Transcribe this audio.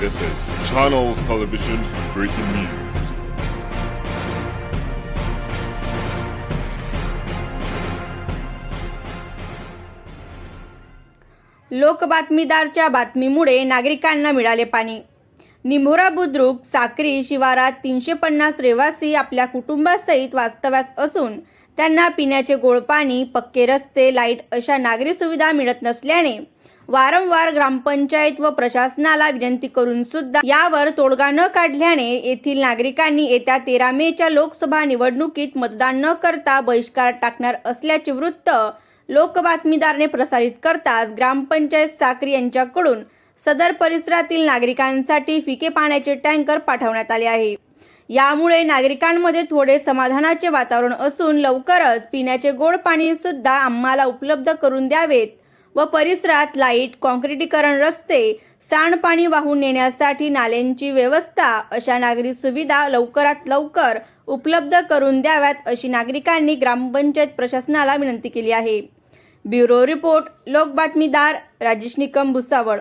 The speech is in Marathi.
This is Channels Television's breaking news. लोकबातमीदारच्या बातमीमुळे नागरिकांना मिळाले पाणी निमोरा बुद्रुक साक्री शिवारात तीनशे पन्नास रहिवासी आपल्या कुटुंबासहित वास्तव्यास असून त्यांना पिण्याचे गोड पाणी पक्के रस्ते लाइट अशा नागरी सुविधा मिळत नसल्याने वारंवार ग्रामपंचायत व प्रशासनाला विनंती करून सुद्धा यावर तोडगा न काढल्याने येथील नागरिकांनी येत्या तेरा मेच्या लोकसभा निवडणुकीत मतदान न करता बहिष्कार टाकणार असल्याचे वृत्त लोकबातमीदारने प्रसारित करताच ग्रामपंचायत साक्री यांच्याकडून सदर परिसरातील नागरिकांसाठी फिके पाण्याचे टँकर पाठवण्यात आले आहे. यामुळे नागरिकांमध्ये थोडे समाधानाचे वातावरण असून लवकरच पिण्याचे गोड पाणी सुद्धा आम्हाला उपलब्ध करून द्यावेत व परिसरात लाइट कॉन्क्रिटीकरण रस्ते सांडपाणी वाहून नेण्यासाठी नाल्यांची व्यवस्था अशा नागरी सुविधा लवकरात लवकर उपलब्ध करून द्याव्यात अशी नागरिकांनी ग्रामपंचायत प्रशासनाला विनंती केली आहे. ब्युरो रिपोर्ट लोक बातमीदार राजेश निकम भुसावळ.